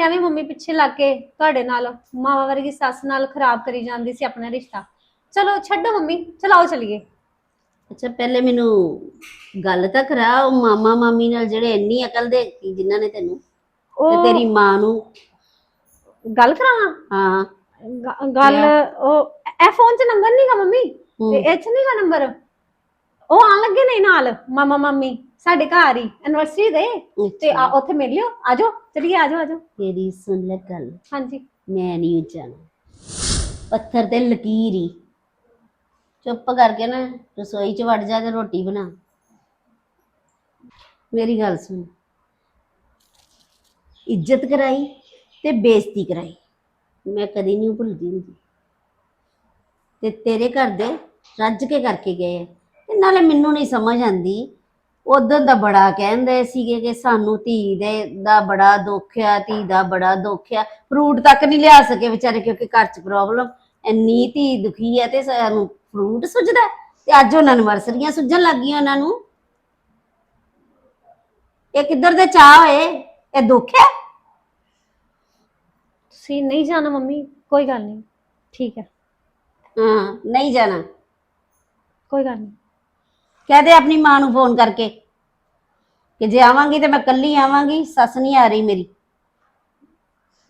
ਐਵੇਂ ਮੰਮੀ ਪਿੱਛੇ ਲੱਗ ਕੇ ਤੁਹਾਡੇ ਨਾਲ ਮਾਵਾ ਵਰਗੀ ਸੱਸ ਨਾਲ ਖਰਾਬ ਕਰੀ ਜਾਂਦੀ ਸੀ ਆਪਣਾ ਰਿਸ਼ਤਾ। ਚਲੋ ਛੱਡੋ ਮੰਮੀ ਚਲਾਓ ਚਲੀਏ। ਅੱਛਾ ਪਹਿਲੇ ਮੈਨੂੰ ਗੱਲ ਤਾਂ ਕਰਾ ਉਹ ਮਾਮਾ ਮਾਮੀ ਨਾਲ ਜਿਹੜੇ ਇੰਨੀ ਅਕਲ ਦੇ ਸੀ ਜਿਨ੍ਹਾਂ ਨੇ ਤੈਨੂੰ ਤੇ ਉਹ ਤੇਰੀ ਮਾਂ ਨੂੰ ਗੱਲ ਕਰਾਵਾਂ? ਹਾਂ। ਗ- ਗੱਲ ਉਹ ਇਹ ਫੋਨ 'ਚ ਨੰਬਰ ਨਹੀਂਗਾ ਮੰਮੀ? ਹੂੰ। ਤੇ ਇਹ 'ਚ ਨਹੀਂਗਾ ਨੰਬਰ? ਉਹ ਆਣ ਲੱਗੇ ਨੇ ਨਾਲ ਮਾਮਾ ਮਾਮੀ। ਸਾਡੇ ਘਰ ਹੀ ਐਨਵਰਸਰੀ ਦੇ। ਤੇ ਆ ਉੱਥੇ ਮਿਲ ਲਿਓ। ਆਜੋ ਚਲੀਏ ਆਜੋ ਆਜੋ। ਤੇਰੀ ਸੁਣ ਲੈ ਗੱਲ। ਹਾਂਜੀ। ਮੈਂ ਨਹੀਂ ਜਾਣਾ। ਪੱਥਰ ਤੇ ਲਕੀਰ ਹੀ। ਚੁੱਪ ਕਰਕੇ ਨਾ ਰਸੋਈ 'ਚ ਵੜ ਜਾ ਤੇ ਰੋਟੀ ਬਣਾ। ਮੇਰੀ ਗੱਲ ਸੁਣ। ਇੱਜ਼ਤ ਕਰਾਈ ਤੇ ਬੇਇੱਜ਼ਤੀ ਕਰਾਈ। ਮੈਂ ਕਦੀ ਨਹੀਂ ਭੁੱਲਦੀ ਹੁੰਦੀ। ਤੇ ਤੇਰੇ ਘਰ ਦੇ ਰੱਜ ਕੇ ਕਰਕੇ ਗਏ। ਤੇ ਨਾਲੇ ਮੈਨੂੰ ਨਹੀਂ ਸਮਝ ਆਂਦੀ ਉਦੋਂ ਦਾ ਬੜਾ ਕਹਿੰਦੇ ਸੀਗੇ ਕਿ ਸਾਨੂੰ ਧੀ ਦੇ ਦਾ ਬੜਾ ਦੁੱਖ ਆ ਧੀ ਦਾ ਬੜਾ ਦੁੱਖ ਆ। ਫਰੂਟ ਤੱਕ ਨਹੀਂ ਲਿਆ ਸਕੇ ਵਿਚਾਰੇ ਕਿਉਂਕਿ ਘਰ 'ਚ ਪ੍ਰੋਬਲਮ ਇੰਨੀ ਧੀ ਦੁਖੀ ਹੈ ਤੇ ਸਾਨੂੰ ਫਰੂਟ ਸੁੱਜਦਾ। ਤੇ ਅੱਜ ਉਹਨਾਂ ਨੂੰ ਵਰਸਰੀਆਂ ਸੁੱਜਣ ਲੱਗ ਗਈਆਂ ਉਹਨਾਂ ਨੂੰ। ਇਹ ਕਿੱਧਰ ਦੇ ਚਾਹ ਹੋਏ? ਇਹ ਦੁੱਖ ਹੈ? ਤੁਸੀਂ ਨਹੀਂ ਜਾਣਾ ਮੰਮੀ ਕੋਈ ਗੱਲ ਨਹੀਂ ਠੀਕ ਹੈ। ਹਾਂ ਨਹੀਂ ਜਾਣਾ। ਕੋਈ ਗੱਲ ਨਹੀਂ। ਕਹਿ ਦੇ ਆਪਣੀ ਮਾਂ ਨੂੰ ਫੋਨ ਕਰਕੇ ਕਿ ਜੇ ਆਵਾਂਗੀ ਤੇ ਮੈਂ ਕੱਲੀ ਆਵਾਂਗੀ ਸੱਸ ਨਹੀਂ ਆ ਰਹੀ ਮੇਰੀ।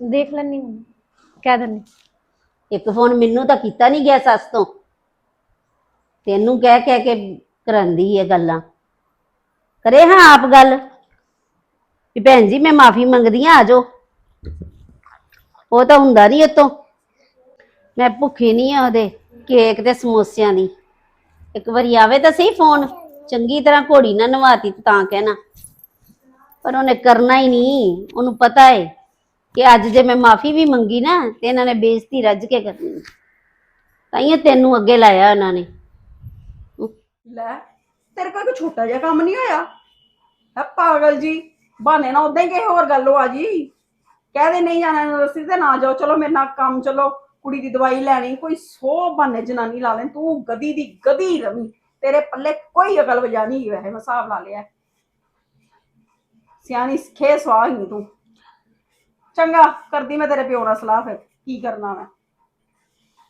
ਦੇਖ ਲੈਣੀ ਮੰਮੀ ਕਹਿ ਦਿੰਨੀ ਇੱਕ ਫੋਨ ਮੈਨੂੰ ਤਾਂ ਕੀਤਾ ਨਹੀਂ ਗਿਆ ਸੱਸ ਤੋਂ। ਤੈਨੂੰ ਕਹਿ ਕਹਿ ਕੇ ਕਰਾਂਦੀ ਹੈ ਗੱਲਾਂ। ਕਰੇ ਹਾਂ ਆਪ ਗੱਲ? ਵੀ ਭੈਣ ਜੀ ਮੈਂ ਮਾਫੀ ਮੰਗਦੀ ਆ ਆਜੋ ਉਹ ਤਾਂ ਹੁੰਦਾ ਨਹੀਂ ਉਤੋਂ। ਮੈਂ ਭੁੱਖੀ ਨਹੀਂ ਆ ਉਹਦੇ ਕੇਕ ਤੇ ਸਮੋਸਿਆਂ ਦੀ। ਇੱਕ ਵਾਰੀ ਆਵੇ ਤਾਂ ਸਹੀ ਫੋਨ। ਚੰਗੀ ਤਰ੍ਹਾਂ ਘੋੜੀ ਨਾ ਨਵਾਤੀ ਤਾਂ ਕਹਿਣਾ। ਪਰ ਉਹਨੇ ਕਰਨਾ ਹੀ ਨਹੀਂ। ਉਹਨੂੰ ਪਤਾ ਹੈ ਕਿ ਅੱਜ ਜੇ ਮੈਂ ਮਾਫੀ ਵੀ ਮੰਗੀ ਨਾ, ਤੇ ਇਹਨਾਂ ਨੇ ਬੇਇੱਜ਼ਤੀ ਰੱਜ ਕੇ ਕਰਨੀ ਹੈ। ਤਾਈਓ ਤੈਨੂੰ ਅੱਗੇ ਲਾਇਆ ਉਹਨਾਂ ਨੇ। ਲੈ, ਤੇਰੇ ਕੋਲ ਕੋਈ ਛੋਟਾ ਜਿਹਾ ਕੰਮ ਨਹੀਂ ਹੋਇਆ? ਹੈ, ਪਾਗਲ ਜੀ, ਬਹਾਨੇ ਨਾ ਉਦਾਂ ਹੀ ਕਿਸੇ ਹੋਰ ਗੱਲੋਂ ਆ ਜੀ। ਕਹਿ ਦੇ ਨਹੀਂ ਜਾਣਾ ਯੂਨੀਵਰਸਿਟੀ ਤੇ ਨਾ ਜਾਓ। ਚਲੋ ਮੇਰੇ ਨਾਲ ਕੰਮ ਚਲੋ। ਕੁੜੀ ਦੀ ਦਵਾਈ ਲੈਣੀ ਕੋਈ ਸੌ ਬਹਾਨੇ ਜਨਾਨੀ ਲਾ ਲੈਣ ਤੂੰ ਗਦੀ ਦੀ ਗਦੀ ਰਵੀ ਤੇਰੇ ਪੱਲੇ ਕੋਈ ਅਕਲ ਵਜਾ ਨਹੀਂ ਵੈਸੇ ਮੈਂ ਹਿਸਾਬ ਲਾ ਲਿਆ। ਸਿਆਣੀ ਖੇ ਸਵਾਹ ਹੀ ਤੂੰ। ਚੰਗਾ ਕਰਦੀ ਮੈਂ ਤੇਰੇ ਪਿਓ ਨਾਲ ਸਲਾਹ ਫਿਰ ਕੀ ਕਰਨਾ ਮੈਂ?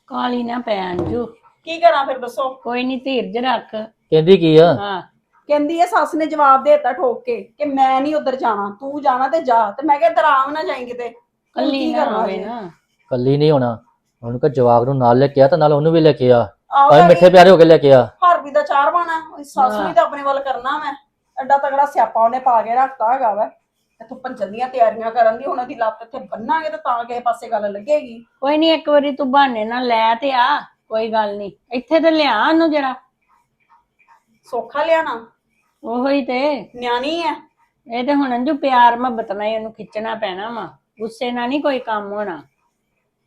ਕਾਲੀ ਨਾ ਪੈ ਅੰਜੂ ਕੀ ਕਰਾਂ ਫਿਰ ਦੱਸੋ? ਕੋਈ ਨਹੀਂ ਧੀਰਜ ਰੱਖ। ਕਹਿੰਦੀ ਕੀ ਆ? ਹਾਂ। ਕਹਿੰਦੀ ਐ ਸੱਸ ਨੇ ਜਵਾਬ ਦੇਤਾ ਠੋਕ ਕੇ ਕਿ ਮੈਂ ਨਹੀਂ ਉਧਰ ਜਾਣਾ ਤੂੰ ਜਾਣਾ ਤੇ ਜਾ ਤੇ ਮੈਂ ਕਿਹਾ ਦਰਾਮ ਨਾ ਜਾਈਂ ਕਿਤੇ। ਹੁਣ ਕੱਲੀ ਕੀ ਨਾ ਕਰਨਾ ਹੋਵੇ ਜੇ? ਨਾ। ਕੱਲੀ ਨਹੀਂ ਹੋਣਾ। ਉਹਨੂੰ ਕਹ ਜਵਾਬ ਨੂੰ ਨਾਲ ਲੈ ਕੇ ਆ ਤਾਂ ਨਾਲ ਉਹਨੂੰ ਵੀ ਲੈ ਕੇ ਆ। ਭਾਵੇਂ ਮਿੱਠੇ ਪਿਆਰੇ ਹੋ ਕੇ ਲੈ ਕੇ ਆ। ਹਰਬੀ ਦਾ ਚਾਰ ਬਾਣਾ ਉਹ ਸੱਸ। ਵੀ ਤਾਂ ਆਪਣੇ ਵੱਲ ਕਰਨਾ ਮੈਂ। ਐਡਾ ਤਗੜਾ ਸਿਆਪਾ ਉਹਨੇ ਪਾ ਕੇ ਰੱਖਤਾ ਹੈਗਾ ਵਾ। ਇੱਥੋਂ ਦੀਆਂ ਤਿਆਰੀਆਂ ਕਰਨ ਦੀ ਹੁਣ ਉਹਦੀ ਲੱਤ ਇੱਥੇ ਬੰਨਾਂਗੇ ਤਾਂ ਤਾਂ ਕਿਸੇ ਪਾਸੇ ਗੱਲ ਲੱਗੇਗੀ। ਕੋਈ ਨਹੀਂ ਇੱਕ ਵਾਰੀ ਤੂੰ ਬਹਾਨੇ ਨਾਲ ਲੈ ਤੇ ਆ ਕੋਈ ਗੱਲ ਨਹੀਂ ਇੱਥੇ ਤੇ ਲਿਆ ਉਹਨੂੰ ਜਰਾ। ਸੌਖਾ ਲਿਆਣਾ ਉਹੋ ਹੀ ਤੇ। ਨਿਆਣੀ ਐ। ਇਹ ਤੇ ਹੁਣ ਅੰਜੂ ਪਿਆਰ ਮੁਹੱਬਤ ਨਾਲ ਹੀ ਉਹਨੂੰ ਖਿੱਚਣਾ ਪੈਣਾ ਵਾ। ਗੁੱਸੇ ਨਾਲ ਨਹੀਂ ਕੋਈ ਕੰਮ ਹੋਣਾ।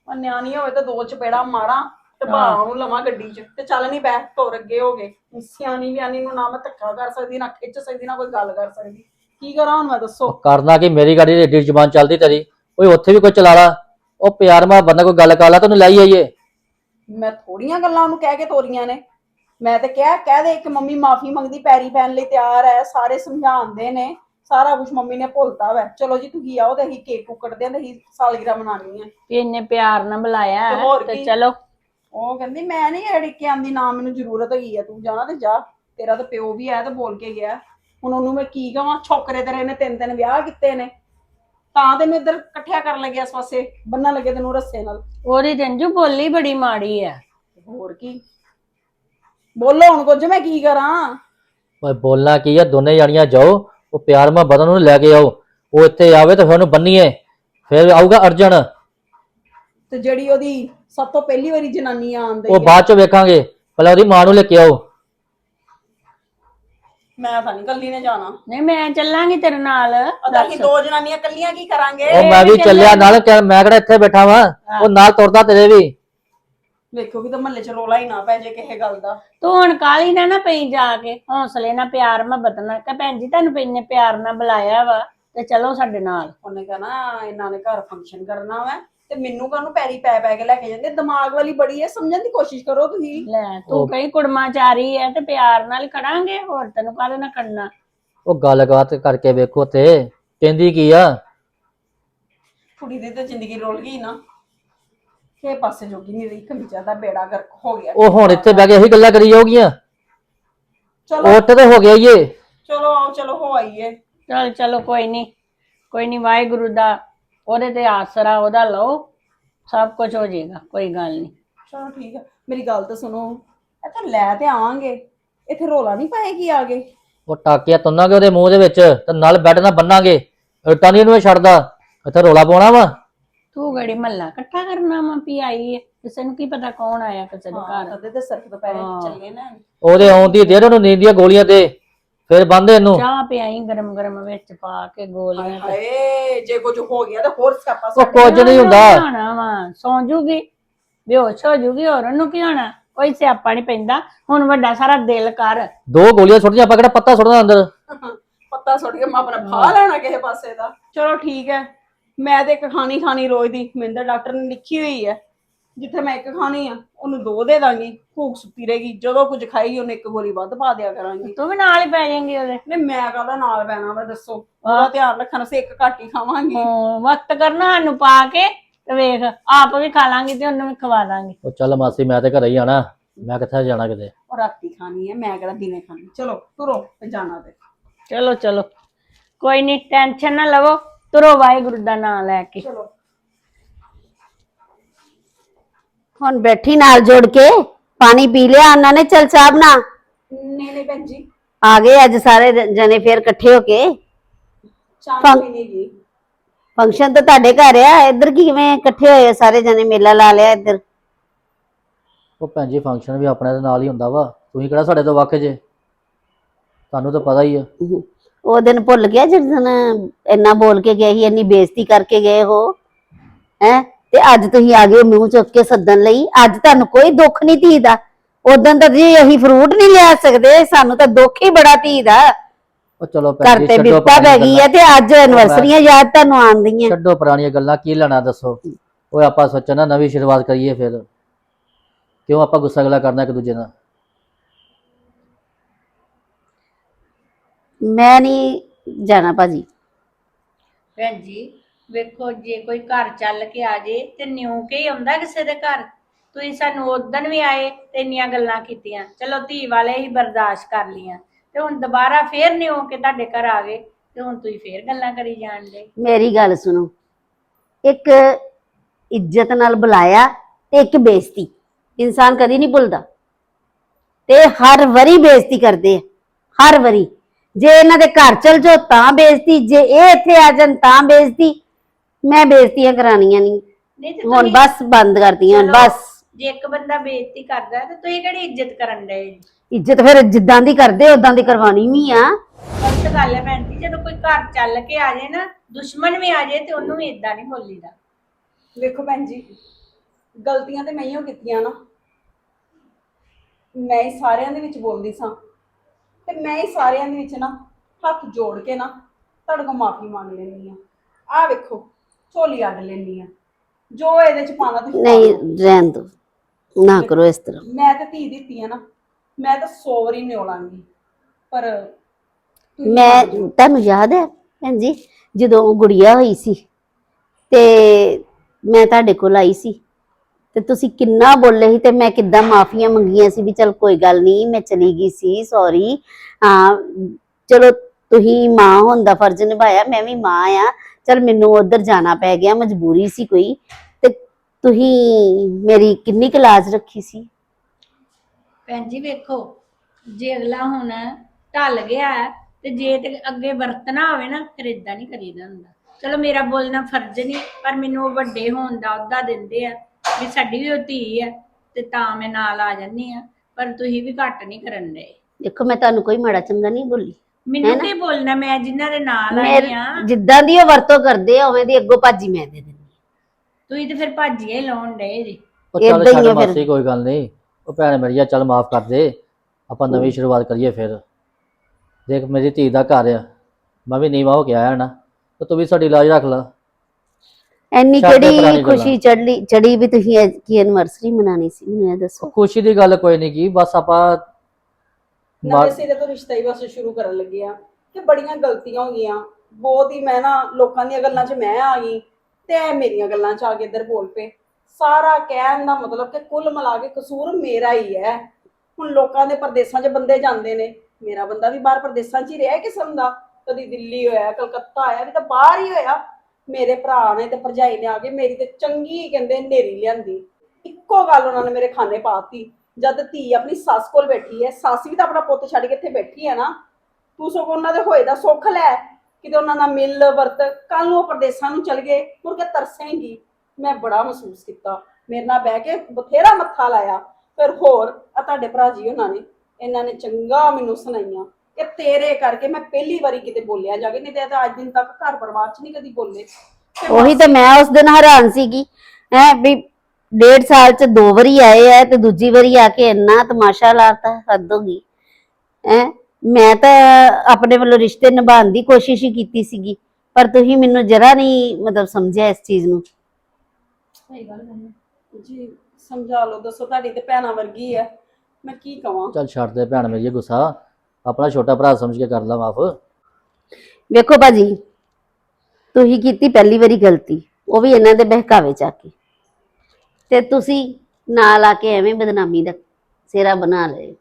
ਉਹ ਨਿਆਣੀ ਹੋਵੇ ਤਾਂ ਦੋ ਚਪੇੜਾ ਮਾਰਾਂ ਤੇ ਬਾਹਾਂ ਨੂੰ ਲਵਾਂ ਗੱਡੀ 'ਚ ਤੇ ਚੱਲ ਨਹੀਂ ਬੈ ਤੁਰ ਅੱਗੇ ਹੋ ਗਏ। ਸਿਆਣੀ ਨਿਆਣੀ ਨੂੰ ਨਾ ਮੈਂ ਧੱਕਾ ਕਰ ਸਕਦੀ ਨਾ ਖਿੱਚ ਸਕਦੀ ਨਾ ਕੋਈ ਗੱਲ ਕਰ ਸਕਦੀ। ਕੀ ਕਰਾਂ ਹੁਣ ਮੈਂ ਦੱਸੋ? ਕਰਨਾ ਕਿ? ਮੇਰੀ ਗਾੜੀ ਦੀ ਏਡੀ ਜ਼ਬਾਨ ਚੱਲਦੀ ਤੇਰੀ। ਓਏ ਉੱਥੇ ਵੀ ਕੋਈ ਚਲਾ ਲਾ ਉਹ ਪਿਆਰ ਮਾ ਬੰਦਾ ਕੋਈ ਗੱਲ ਕਰ ਲਾ ਤੈਨੂੰ ਲੈ ਹੀ ਆਈਏ। ਮੈਂ ਥੋੜੀਆਂ ਗੱਲਾਂ ਉਹਨੂੰ ਕਹਿ ਕੇ ਤੋਰੀਆਂ ਨੇ। ਮੈਂ ਤੇ ਕਿਹਾ ਕਹਿ ਦੇ ਕਿ ਮੰਮੀ ਮਾਫੀ ਮੰਗਦੀ ਪੈਰੀ ਪੈਣ ਲਈ ਤਿਆਰ ਹੈ ਸਾਰੇ ਸਮਝਾਉਂਦੇ ਨੇ। ਸਾਰਾ ਕੁਝ ਮੰਮੀ ਨੇ ਭੁੱਲਤਾ ਵੈ। ਚਲੋ ਜੀ ਤੁਸੀਂ ਆਓ ਤੇ ਅਸੀਂ ਕੇਕ ਕੁੱਟਦੇ ਆਂ ਤੇ ਅਸੀਂ ਸਾਲਗਿਰਾ ਮਨਾਉਣੀ ਵੀ ਇੰਨੇ ਪਿਆਰ ਨਾਲ ਬੁਲਾਇਆ ਤੇ ਹੈ, ਹੋਰ ਤੇ ਕੀ? ਚਲੋ। ਉਹ ਕਹਿੰਦੀ ਮੈਂ ਨਹੀਂ ਅੜਿੱਕੇ ਆਂਦੀ ਨਾ ਮੈਨੂੰ ਜ਼ਰੂਰਤ ਹੈਗੀ ਆ ਤੂੰ ਜਾਣਾ ਤੇ ਜਾ। ਤੇਰਾ ਤਾਂ ਪਿਓ ਵੀ ਆਇਆ ਤੇ ਬੋਲ ਕੇ ਗਿਆ। ਹੁਣ ਉਹਨੂੰ ਮੈਂ ਕੀ ਕਵਾਂ? ਛੋਕਰੇ ਤੇਰੇ ਨੇ ਤਿੰਨ ਤਿੰਨ ਵਿਆਹ ਕੀਤੇ ਨੇ। ਤਾਂ ਤੈਨੂੰ ਇੱਧਰ ਇਕੱਠਿਆ ਕਰਨ ਲੱਗੇ ਇਸ ਪਾਸੇ ਬੰਨਣ ਲੱਗੇ ਤੈਨੂੰ ਰੱਸੇ ਨਾਲ। ਉਹਦੀ ਅੰਜੂ ਬੋਲੀ ਬੜੀ ਮਾੜੀ ਆ। ਹੋਰ ਕੀ। ਬੋਲੋ ਹੁਣ ਕੁਝ ਮੈਂ ਕੀ ਕਰਾਂ? ਓਏ ਬੋਲਣਾ ਕੀ ਆ? ਦੋਨੇ ਜਾਣੀਆਂ ਜਾਓ। ਉਹ ਪਿਆਰ ਮਾ ਬਦਨ ਨੂੰ ਲੈ ਕੇ ਆਓ ਉਹ ਇੱਥੇ ਆਵੇ ਤਾਂ ਫਿਰ ਉਹਨੂੰ ਬੰਨੀਏ ਫਿਰ ਆਊਗਾ ਅਰਜਨ। ਤੇ ਜਿਹੜੀ ਉਹਦੀ ਸਭ ਤੋਂ ਪਹਿਲੀ ਵਾਰੀ ਜਨਾਨੀ ਆਂਦੀ ਉਹ ਬਾਅਦ ਚ ਵੇਖਾਂਗੇ ਪਹਿਲਾਂ ਉਹਦੀ ਮਾਂ ਨੂੰ ਲੈ ਕੇ ਆਓ। ਮੈਂ ਤਾਂ ਨਹੀਂ ਕੱਲੀ ਨੇ ਜਾਣਾ। ਨਹੀਂ ਮੈਂ ਚੱਲਾਂਗੀ ਤੇਰੇ ਨਾਲ। ਅਦਾ ਅਸੀਂ ਦੋ ਜਨਾਨੀਆਂ ਕੱਲੀਆਂ ਕੀ ਕਰਾਂਗੇ? ਉਹ ਮੈਂ ਵੀ ਚੱਲਿਆ ਨਾਲ ਮੈਂ ਕਿਹੜਾ ਇੱਥੇ ਬੈਠਾ ਵਾਂ ਉਹ ਨਾਲ ਤੁਰਦਾ ਤੇਰੇ ਵੀ। ਵੇਖੋ ਵੀ ਤਾਂ ਮਹੱਲੇ 'ਚ ਰੋਲਾ ਹੀ ਨਾ ਪੈ ਜੇ ਕਿਸੇ ਗੱਲ ਦਾ। ਤੂੰ ਹੁਣ ਕਾਲੀ ਨਾ ਨਾ ਪਈ ਜਾ ਕੇ ਹੌਸਲੇ ਨਾਲ ਪਿਆਰ ਮੁਹੱਬਤ ਨਾਲ। ਕਹ ਭੈਣ ਜੀ ਤੁਹਾਨੂੰ ਪੈਨੇ ਪਿਆਰ ਨਾਲ ਬੁਲਾਇਆ ਵਾ ਤੇ ਚਲੋ ਸਾਡੇ ਨਾਲ। ਉਹਨੇ ਕਹਣਾ ਇਹਨਾਂ ਨੇ ਘਰ ਫੰਕਸ਼ਨ ਕਰਨਾ ਵਾ ਤੇ ਮੈਨੂੰ ਕਾਹਨੂੰ ਪੈਰੀ ਪੈ ਪੈ ਕੇ ਲੈ ਕੇ ਜਾਂਦੇ? ਦਿਮਾਗ ਵਾਲੀ ਬੜੀ ਹੈ ਸਮਝਣ ਦੀ ਕੋਸ਼ਿਸ਼ ਕਰੋ ਤੁਸੀਂ। ਲੈ ਤੂੰ ਕਈ ਕੁੜਮਾਚਾਰੀ ਐ ਤੇ ਪਿਆਰ ਨਾਲ ਹੀ ਖੜਾਂਗੇ ਹੋਰ ਤੈਨੂੰ ਕਾਹਦੇ ਨਾਲ ਕਰਨਾ ਉਹ ਗੱਲਬਾਤ ਕਰਕੇ ਵੇਖੋ ਤੇ ਕਹਿੰਦੀ ਕੀ ਆ? ਕੁੜੀ ਦੀ ਤਾਂ ਜ਼ਿੰਦਗੀ ਰੁਲ ਗਈ ਨਾ। ਕੇ ਪਾਸੇ ਜੋਗੀ ਨਹੀਂ ਰਹੀ ਕਮੀਜ਼ਾ ਦਾ ਬੇੜਾ ਗਰਕ ਹੋ ਗਿਆ। ਉਹ ਹੁਣ ਇੱਥੇ ਬਹਿ ਕੇ ਇਹੀ ਗੱਲਾਂ ਕਰੀ ਜਾਊਗੀਆਂ? ਚਲੋ। ਉੱਥੇ ਤੇ ਹੋ ਗਿਆ ਈ ਏ। ਚਲੋ ਆਓ ਚਲੋ ਹੋ ਆਈਏ। ਚਲ ਚਲੋ ਕੋਈ ਨਹੀਂ ਕੋਈ ਨਹੀਂ ਵਾਹਿਗੁਰੂ ਦਾ ਉਹਦੇ ਤੇ ਆਸਰਾ ਉਹਦਾ ਲਓ ਸਭ ਕੁਝ ਹੋ ਜਾਏਗਾ ਕੋਈ ਗੱਲ ਨਹੀਂ। ਚਲੋ ਠੀਕ ਹੈ ਮੇਰੀ ਗੱਲ ਤਾਂ ਸੁਣੋ ਇਹ ਤਾਂ ਲੈ ਤੇ ਆਵਾਂਗੇ ਇੱਥੇ ਰੋਲਾ ਨਹੀਂ ਪਾਏਗੀ ਆ ਕੇ? ਉਹ ਟਾਕਿਆ ਤੁੰਨਾਂਗੇ ਉਹਦੇ ਮੂੰਹ ਦੇ ਵਿੱਚ ਤੇ ਨਾਲ ਬੈੱਡ ਨਾਲ ਬੰਨਾਂਗੇ ਇੱਟਾਂ ਨਹੀਂ ਇਹ ਛੱਡਦਾ ਇੱਥੇ ਰੋਲਾ ਪਾਉਣਾ ਵਾ। ਤੂੰ ਗੜੀ ਮੱਲਾ ਇਕੱਠਾ ਕਰਨਾ ਵਾ ਵੀ ਆਈ ਹੈ ਕਿਸੇ ਨੂੰ ਕੀ ਪਤਾ ਕੌਣ ਆਇਆ ਕਿਸੇ ਦੇ ਘਰ। ਕਦੇ ਤੇ ਸਰਕ ਦੁਪਹਿਰੇ ਹਾਂ। ਚੱਲੇ ਨਾ। ਉਹਦੇ ਆਉਂਦੀ ਦੇ ਦੇ ਉਹਨੂੰ ਨੀਂਦ ਦੀਆਂ ਗੋਲੀਆਂ ਦੇ ਫਿਰ ਬੰਦ ਇਹਨੂੰ। ਚਾਹ ਪਿਆਈ ਗਰਮ ਗਰਮ ਵਿੱਚ ਪਾ ਕੇ ਗੋਲੀਆਂ ਤੇ। ਹਾਏ ਜੇ ਕੁਝ ਹੋ ਗਿਆ ਤਾਂ ਹੋਰ ਸਿਆਪਾ ਉਹ ਕੁਝ ਨਹੀਂ ਹੁੰਦਾ। ਹੋਣਾ ਵਾ? ਸੌਂ ਜੂਗੀ ਬੇਹੋਸ਼ ਹੋ ਜੂਗੀ ਹੋਰ ਉਹਨੂੰ ਕੀ ਹੋਣਾ ਕੋਈ ਸਿਆਪਾ ਨਹੀਂ ਪੈਂਦਾ। ਹੁਣ ਵੱਡਾ ਸਾਰਾ ਦਿਲ ਕਰ। ਦੋ ਗੋਲੀਆਂ ਸੁੱਟਦੀਆਂ ਆਪਾਂ ਕਿਹੜਾ ਪੱਤਾ ਸੁੱਟਣਾ ਅੰਦਰ? ਪੱਤਾ ਸੁੱਟ ਕੇ ਮੈਂ ਆਪਣਾ ਫਾ ਲੈਣਾ ਕਿਸੇ ਪਾਸੇ ਦਾ। ਚਲੋ ਠੀਕ ਹੈ। ਮੈਂ ਤੇ ਇੱਕ ਖਾਣੀ ਖਾਣੀ ਰੋਜ਼ ਦੀ ਮੈਨੂੰ ਤਾਂ ਡਾਕਟਰ ਨੇ ਲਿਖੀ ਹੋਈ ਹੈ ਜਿੱਥੇ ਮੈਂ ਇੱਕ ਖਾਣੀ ਆ ਉਹਨੂੰ ਦੋ ਦੇ ਦਾਂਗੀ ਭੂਖ ਸੁੱਤੀ ਰਹੇਗੀ ਜਦੋਂ ਕੁਝ ਖਾਏਗੀ ਉਹਨੇ ਇੱਕ ਗੋਲੀ ਵੱਧ ਪਾ ਦਿਆ ਕਰਾਂਗੀ। ਤੂੰ ਵੀ ਨਾਲ ਹੀ ਪੈ ਜਾਏਂਗੀ ਉਹਦੇ। ਨਹੀਂ ਮੈਂ ਕਾਹਦਾ ਨਾਲ ਪੈਣਾ ਵਾ ਦੱਸੋ? ਉਹਦਾ ਧਿਆਨ ਰੱਖਣਾ ਸੀ ਇੱਕ ਘੱਟ ਹੀ ਖਾਵਾਂਗੀ। ਹਾਂ, ਵਕਤ ਕਰਨਾ ਸਾਨੂੰ ਪਾ ਕੇ ਤੇ ਵੇਖ ਆਪ ਵੀ ਖਾ ਲਾਂਗੇ ਤੇ ਉਹਨੂੰ ਵੀ ਖਵਾ ਦਾਂਗੇ। ਉਹ ਚੱਲ ਮਾਸੀ ਮੈਂ ਤੇ ਘਰੇ ਹੀ ਆਣਾ ਮੈਂ ਕਿੱਥੇ ਜਾਣਾ ਕਿਤੇ? ਉਹ ਰਾਤੀ ਖਾਣੀ ਹੈ ਮੈਂ ਕਿਹੜਾ ਦਿਨੇ ਖਾਣੀ। ਚਲੋ ਤੁਰੋ ਤੇ ਜਾਣਾ ਤੇ। ਚਲੋ ਚਲੋ। ਕੋਈ ਨਹੀਂ ਟੈਨਸ਼ਨ ਨਾ ਲਵੋ। ਤੁਰੋ ਵਾਹਿਗੁਰੂ ਦਾ ਨਾਮ ਲੈ ਕੇ। ਚਲੋ। ਹੁਣ ਬੈਠੀ ਨਾਲ ਜੋੜ ਕੇ ਪਾਣੀ ਪੀ ਲਿਆ ਉਹਨਾਂ ਨੇ ਚਲ ਚਾਹ ਬਣਾ। ਨਹੀਂ ਨਹੀਂ ਭੈਣ ਜੀ। ਆ ਗਏ ਅੱਜ ਸਾਰੇ ਜਣੇ ਫੇਰ ਇਕੱਠੇ ਹੋ ਕੇ। ਚਾਹ ਫੰ- ਫੰਕਸ਼ਨ ਤਾਂ ਤੁਹਾਡੇ ਘਰ ਆ ਇੱਧਰ ਕਿਵੇਂ ਇਕੱਠੇ ਹੋਏ ਆ ਸਾਰੇ ਜਣੇ ਮੇਲਾ ਲਾ ਲਿਆ ਇੱਧਰ? ਉਹ ਭੈਣ ਜੀ ਫੰਕਸ਼ਨ ਵੀ ਆਪਣੇ ਦੇ ਨਾਲ ਹੀ ਹੁੰਦਾ ਵਾ। ਤੁਸੀਂ ਕਿਹੜਾ ਸਾਡੇ ਤੋਂ ਵੱਖ ਜੇ? ਤੁਹਾਨੂੰ ਤਾਂ ਪਤਾ ਹੀ ਆ। ਉਹ ਦਿਨ ਭੁੱਲ ਗਿਆ ਜਿਸ ਦਿਨ ਇੰਨਾ ਬੋਲ ਕੇ ਗਏ ਸੀ ਇੰਨੀ ਬੇਇੱਜ਼ਤੀ ਕਰਕੇ ਗਏ ਹੋ ਹੈ? ਤੇ ਅੱਜ ਤੁਸੀਂ ਆ ਗਏ ਮੂੰਹ ਚੁੱਕ ਕੇ ਸੱਦਣ ਲਈ। ਅੱਜ ਤੁਹਾਨੂੰ ਕੋਈ ਦੁੱਖ ਨਹੀਂ ਧੀ ਦਾ। ਉਦੋਂ ਤਾਂ ਜੀ ਅਸੀਂ ਫਰੂਟ ਨਹੀਂ ਲਿਆ ਸਕਦੇ ਸਾਨੂੰ ਤਾਂ ਦੁੱਖ ਹੀ ਬੜਾ ਧੀ ਦਾ। ਉਹ ਚਲੋ ਭੈਣ ਜੀ ਤੇ ਛੱਡੋ ਬਿਪਤਾ ਪੈ ਗਈ ਹੈ ਤੇ ਅੱਜ ਐਨਵਰਸਰੀਆਂ ਯਾਦ ਤੁਹਾਨੂੰ ਆਉਂਦੀਆਂ ਛੱਡੋ ਪੁਰਾਣੀਆਂ ਗੱਲਾਂ ਕੀ ਲੈਣਾ ਦੱਸੋ? ਓਏ ਆਪਾਂ ਸੋਚਿਆ ਨਾ ਨਵੀਂ ਸ਼ੁਰੂਆਤ ਕਰੀਏ ਫਿਰ। ਕਿਉਂ ਆਪਾਂ ਗੁੱਸਾ ਗਲਾ ਕਰਨਾ ਇੱਕ ਦੂਜੇ ਨਾਲ? ਮੈਂ ਨਹੀਂ ਜਾਣਾ ਭਾਜੀ। ਭੈਣ ਜੀ ਵੇਖੋ ਜੇ ਕੋਈ ਘਰ ਚੱਲ ਕੇ ਆ ਜੇ ਤੇ ਨਿਉ ਕੇ ਹੀ ਆਉਂਦਾ ਕਿਸੇ ਦੇ ਘਰ। ਤੁਸੀਂ ਸਾਨੂੰ ਉਦੋਂ ਵੀ ਆਏ ਤੇ ਇੰਨੀਆਂ ਗੱਲਾਂ ਕੀਤੀਆਂ। ਚਲੋ ਧੀ ਵਾਲੇ ਹੀ ਬਰਦਾਸ਼ਤ ਕਰ ਲੀਆਂ ਤੇ ਹੁਣ ਦੁਬਾਰਾ ਫੇਰ ਨਿਉ ਕੇ ਤੁਹਾਡੇ ਘਰ ਆ ਗਏ ਤੇ ਹੁਣ ਤੁਸੀਂ ਫੇਰ ਗੱਲਾਂ ਕਰੀ ਜਾਣ ਦੇ ਮੇਰੀ ਗੱਲ ਸੁਣੋ। ਇੱਕ ਇੱਜ਼ਤ ਨਾਲ ਬੁਲਾਇਆ ਤੇ ਇੱਕ ਬੇਇੱਜ਼ਤੀ। ਇਨਸਾਨ ਕਦੀ ਨਹੀਂ ਭੁੱਲਦਾ। ਤੇ ਹਰ ਵਾਰੀ ਬੇਇੱਜ਼ਤੀ ਕਰਦੇ ਆ। ਹਰ ਵਾਰੀ। ਜੇ ਇਹਨਾਂ ਦੇ ਘਰ ਚਲ ਜਾਓ ਤਾਂ ਬੇਇੱਜ਼ਤੀ ਜੇ ਇਹ ਇੱਥੇ ਆ ਜਾਣ ਤਾਂ ਬੇਇੱਜ਼ਤੀ। ਮੈਂ ਬੇਇੱਜ਼ਤੀਆਂ ਕਰਾਣੀਆਂ ਨਹੀਂ। ਨਹੀਂ ਤੇ ਹੁਣ ਤੁਸੀਂ ਬਸ ਬੰਦ ਕਰਦੀਆਂ ਚਲੋ, ਬਸ। ਜੇ ਇੱਕ ਬੰਦਾ ਬੇਇੱਜ਼ਤੀ ਕਰਦਾ ਹੈ ਤੇ ਤੁਸੀਂ ਕਿਹੜੀ ਇੱਜ਼ਤ ਕਰਨ ਦੇ ਇੱਜ਼ਤ ਫਿਰ ਜਿੱਦਾਂ ਦੀ ਕਰਦੇ ਉਦਾਂ ਦੀ ਕਰਵਾਣੀ ਵੀ ਆ। ਗਲਤ ਗੱਲ ਹੈ ਭੈਣ ਜੀ ਜਦੋਂ ਕੋਈ ਘਰ ਚੱਲ ਕੇ ਆ ਜਾਏ ਨਾ ਦੁਸ਼ਮਣ ਵੀ ਆ ਜਾਏ ਤੇ ਉਹਨੂੰ ਵੀ ਇਦਾਂ ਨਹੀਂ ਬੋਲੀਦਾ ਵੇਖੋ ਭੈਣ ਜੀ ਗਲਤੀਆਂ ਤੇ ਮੈਂ ਹੀ ਓ ਕੀਤੀਆਂ ਨਾ। ਮੈਂ ਹੀ ਸਾਰਿਆਂ ਦੇ ਵਿੱਚ ਬੋਲਦੀ ਸਾਂ। ਤੇ ਮੈਂ ਹੀ ਸਾਰਿਆਂ ਦੇ ਵਿੱਚ ਨਾ ਹੱਥ ਜੋੜ ਕੇ ਨਾ ਤੁਹਾਡੇ ਕੋਲ ਮਾਫੀ ਮੰਗ ਲੈਂਦੀ ਆ ਆਹ ਵੇਖੋ ਝੋਲੀ ਅੱਡ ਲੈਂਦੀ ਆ ਜੋ ਇਹਦੇ ਚ ਪਾਣਾ ਤੁਸੀਂ ਪਾ ਨਹੀਂ ਲਓ। ਰਹਿਣ ਦੋ ਨਾ ਕਰੋ ਇਸ ਤਰ੍ਹਾਂ। ਮੈਂ ਤਾਂ ਧੀ ਦਿੱਤੀ ਆ ਨਾ ਮੈਂ ਤਾਂ 100 ਵਾਰੀ ਨਿਉਲਾਂਗੀ। ਪਰ ਤੁਸੀਂ ਮੈਂ। ਤੁਹਾਨੂੰ ਯਾਦ ਹੈ ਭੈਣ ਜੀ ਜਦੋਂ ਗੁੜੀਆ ਹੋਈ ਸੀ ਤੇ ਮੈਂ ਤੁਹਾਡੇ ਕੋਲ ਆਈ ਸੀ ਤੇ ਤੁਸੀਂ ਕਿੰਨਾ ਬੋਲੇ ਸੀ ਤੇ ਮੈਂ ਕਿੱਦਾਂ ਮਾਫੀਆਂ ਮੰਗੀਆਂ ਸੀ ਵੀ ਚਲ ਕੋਈ ਗੱਲ ਨਹੀਂ ਮੈਂ ਚਲੀ ਗਈ ਸੀ ਸੌਰੀ ਹਾਂ ਚਲੋ ਤੁਸੀਂ ਮਾਂ ਹੋਣ ਦਾ ਫਰਜ਼ ਨਿਭਾਇਆ ਮੈਂ ਵੀ ਮਾਂ ਆ। ਚਲ ਮੈਨੂੰ ਉਧਰ ਜਾਣਾ ਪੈ ਗਿਆ ਮਜਬੂਰੀ ਸੀ ਕੋਈ। ਤੇ ਤੁਸੀਂ ਮੇਰੀ ਕਿੰਨੀ ਕੁ ਰੱਖੀ ਸੀ? ਭੈਣ ਜੀ ਵੇਖੋ ਜੇ ਅਗਲਾ ਹੁਣ ਢਲ ਗਿਆ ਹੈ, ਤੇ ਜੇ ਤੇ ਅੱਗੇ ਵਰਤਣਾ ਹੋਵੇ ਨਾ ਫਿਰ ਇਦਾਂ ਨਹੀਂ ਕਰੀਦਾ ਹੁੰਦਾ। ਚਲੋ ਮੇਰਾ ਬੋਲਣਾ ਫਰਜ਼ ਨਹੀਂ ਪਰ ਮੈਨੂੰ ਉਹ ਵੱਡੇ ਹੋਣ ਦਾ ਅਹੁਦਾ ਦਿੰਦੇ ਆ। ਵੀ ਸਾਡੀ ਵੀ ਉਹ ਧੀ ਆ ਤੇ ਤਾਂ ਮੈਂ ਨਾਲ ਆ ਜੰਨੀ ਆ ਪਰ ਤੁਸੀਂ ਵੀ ਘੱਟ ਨਹੀਂ ਕਰਨ ਦੇ ਦੇਖੋ ਮੈਂ ਤੁਹਾਨੂੰ ਕੋਈ ਮਾੜਾ ਚੰਗਾ ਨਹੀਂ ਬੋਲੀ। ਮੈਨੂੰ ਕੀ ਬੋਲਣਾ ਮੈਂ ਜਿਨ੍ਹਾਂ ਦੇ ਨਾਲ ਆਈ ਮੇਰ- ਆ। ਜਿੱਦਾਂ ਦੀ ਉਹ ਵਰਤੋਂ ਕਰਦੇ ਆ ਉਵੇਂ ਦੀ ਅੱਗੋਂ ਭਾਜੀ ਮੈਂ ਦੇ ਦਿੰਦੀ ਤੁਸੀਂ ਤੇ ਫਿਰ ਭਾਜੀਏ ਲਾਉਣ ਡੇ ਜੀ। ਉਹ ਚੱਲ ਏਦਾਂ ਹੀ ਛੱਡ ਆ ਫਿਰ। ਮਾਸੀ ਕੋਈ ਗੱਲ ਨਹੀਂ। ਉਹ ਭੈਣ ਮੇਰੀ ਆ ਚੱਲ ਮਾਫ ਕਰ ਦੇ। ਆਪਾਂ ਨਵੀਂ ਸ਼ੁਰੂਆਤ ਕਰੀਏ ਫਿਰ। ਦੇਖ ਮੇਰੀ ਧੀ ਦਾ ਘਰ ਆ। ਮੈਂ ਵੀ ਨੀਵਾ ਹੋ ਕੇ ਆਇਆ ਨਾ ਤੇ ਤੂੰ ਵੀ ਸਾਡੀ ਲਾਜ ਰੱਖ ਲਾ। ਐਨੀ ਛੱਡ ਦੇ ਕਿਹੜੀ ਪੁਰਾਣੀ। ਖੁਸ਼ੀ ਚੜਲੀ ਚੜੀ ਵੀ ਤੁਸੀਂ ਅੱਜ ਕੀ ਐਨਵਰਸਰੀ ਮਨਾਣੀ ਸੀ? ਮੈਨੂੰ ਇਹ ਦੱਸੋ। ਖੁਸ਼ੀ ਦੀ ਗੱਲ ਕੋਈ ਨਹੀਂ ਕੀ ਬਸ ਆਪਾਂ ਨਵੇਂ ਮਾ- ਸਿਰੇ ਤੋਂ ਰਿਸ਼ਤਾ ਹੀ ਬਸ ਸ਼ੁਰੂ ਕਰਨ ਲੱਗੇ ਆ ਕਿ ਬੜੀਆਂ ਗਲਤੀਆਂ ਹੋ ਗਈਆਂ। ਬਹੁਤ ਹੀ ਮੈਂ ਨਾ ਲੋਕਾਂ ਦੀਆਂ ਗੱਲਾਂ 'ਚ ਮੈਂ ਆ ਗਈ ਤੇ ਇਹ ਮੇਰੀਆਂ ਗੱਲਾਂ ਚ ਆ ਕੇ ਇੱਧਰ ਬੋਲ ਪਏ। ਸਾਰਾ ਕਹਿਣ ਦਾ ਮਤਲਬ ਕਿ ਕੁੱਲ ਮਿਲਾ ਕੇ ਕਸੂਰ ਮੇਰਾ ਹੀ ਹੈ। ਹੁਣ ਲੋਕਾਂ ਦੇ ਪਰਦੇਸਾਂ 'ਚ ਬੰਦੇ ਜਾਂਦੇ ਨੇ। ਮੇਰਾ ਬੰਦਾ ਵੀ ਬਾਹਰ ਪਰਦੇਸਾਂ 'ਚ ਹੀ ਰਿਹਾ ਕਿਸਮ ਦਾ। ਕਦੀ ਦਿੱਲੀ ਹੋਇਆ ਕਲਕੱਤਾ ਆਇਆ ਵੀ ਤਾਂ ਬਾਹਰ ਹੀ ਹੋਇਆ। ਮੇਰੇ ਭਰਾ ਨੇ ਤੇ ਭਰਜਾਈ ਨੇ ਆ ਕੇ ਮੇਰੀ ਤੇ ਚੰਗੀ ਕਹਿੰਦੇ ਨੇਰੀ ਲਿਆਂਦੀ। ਇੱਕੋ ਗੱਲ ਉਹਨਾਂ ਨੇ ਮੇਰੇ ਖਾਨੇ ਪਾਤੀ। ਜਦ ਧੀ ਆਪਣੀ ਸੱਸ ਕੋਲ ਬੈਠੀ ਹੈ ਸੱਸ ਵੀ ਤਾਂ ਆਪਣਾ ਪੁੱਤ ਛੱਡ ਕੇ ਇੱਥੇ ਬੈਠੀ ਹੈ ਨਾ। ਤੂੰ ਸਗੋਂ ਉਹਨਾਂ ਦੇ ਹੋਏ ਦਾ ਸੁੱਖ ਲੈ, ਕਿਤੇ ਉਹਨਾਂ ਨਾਲ ਮਿਲ, ਵਰਤ। ਕੱਲ ਨੂੰ ਉਹ ਪਰਦੇਸਾਂ ਨੂੰ ਚਲ ਗਏ, ਮੁੜ ਕੇ ਤਰਸੇਂਗੀ। ਮੈਂ ਬੜਾ ਮਹਿਸੂਸ ਕੀਤਾ। ਮੇਰੇ ਨਾਲ ਬਹਿ ਕੇ ਬਥੇਰਾ ਮੱਥਾ ਲਾਇਆ। ਫਿਰ ਹੋਰ ਆ ਤੁਹਾਡੇ ਭਰਾ ਜੀ ਉਹਨਾਂ ਨੇ, ਇਹਨਾਂ ਨੇ ਚੰਗਾ ਮੈਨੂੰ ਸੁਣਾਈਆਂ। ਕਿ ਤੇਰੇ ਕਰਕੇ ਮੈਂ ਪਹਿਲੀ ਵਾਰੀ ਕਿਤੇ ਬੋਲਿਆ ਜਾਗੇ ਨਹੀਂ ਤੇ ਤਾਂ ਅੱਜ ਦਿਨ ਤੱਕ ਘਰ ਪਰਿਵਾਰ 'ਚ ਨਹੀਂ ਕਦੀ ਬੋਲੇ। ਤੇ ਉਹੀ ਤਾਂ ਮੈਂ ਉਸ ਦਿਨ ਹੈਰਾਨ ਸੀਗੀ। ਹੈ ਵੀ ਡੇਢ ਸਾਲ ਚ ਦੋ ਵਾਰੀ ਆਏ ਆ ਤੇ ਦੂਜੀ ਵਾਰੀ ਆ ਕੇ ਇੰਨਾ ਤਮਾਸ਼ਾ ਲਾਤਾ ਹੱਦ ਹੋ ਗਈ। ਹੈ ਮੈਂ ਤਾਂ ਆਪਣੇ ਵੱਲੋਂ ਰਿਸ਼ਤੇ ਨਿਭਾਉਣ ਦੀ ਕੋਸ਼ਿਸ਼ ਹੀ ਕੀਤੀ ਸੀਗੀ ਪਰ ਤੁਸੀਂ ਮੈਨੂੰ ਜਰਾ ਨਹੀਂ ਮਤਲਬ ਸਮਝਿਆ ਇਸ ਚੀਜ਼ ਨੂੰ। ਸਹੀ ਗੱਲ ਹੈ ਜੀ ਸਮਝਾ ਲਓ ਦੱਸੋ ਤੁਹਾਡੀ ਤੇ ਭੈਣਾਂ ਵਰਗੀ ਹੈ ਮੈਂ ਕੀ ਕਵਾਂ? ਚੱਲ ਛੱਡ ਦੇ ਭੈਣ ਮੇਰੀ ਇਹ ਗੁੱਸਾ। ਆਪਣਾ ਛੋਟਾ ਭਰਾ ਸਮਝ ਕੇ ਕਰ ਲਾ ਮਾਫ। ਵੇਖੋ ਭਾਜੀ, ਤੁਸੀਂ ਕੀਤੀ ਪਹਿਲੀ ਵਾਰੀ ਗਲਤੀ, ਉਹ ਵੀ ਇਹਨਾਂ ਦੇ ਬਹਿਕਾਵੇ ਚ ਆ ਕੇ। ਤੇ ਤੁਸੀਂ ਨਾਲ ਆ ਕੇ ਐਵੇਂ ਬਦਨਾਮੀ ਦਾ ਸਿਹਰਾ ਬਣਾ ਲਏ।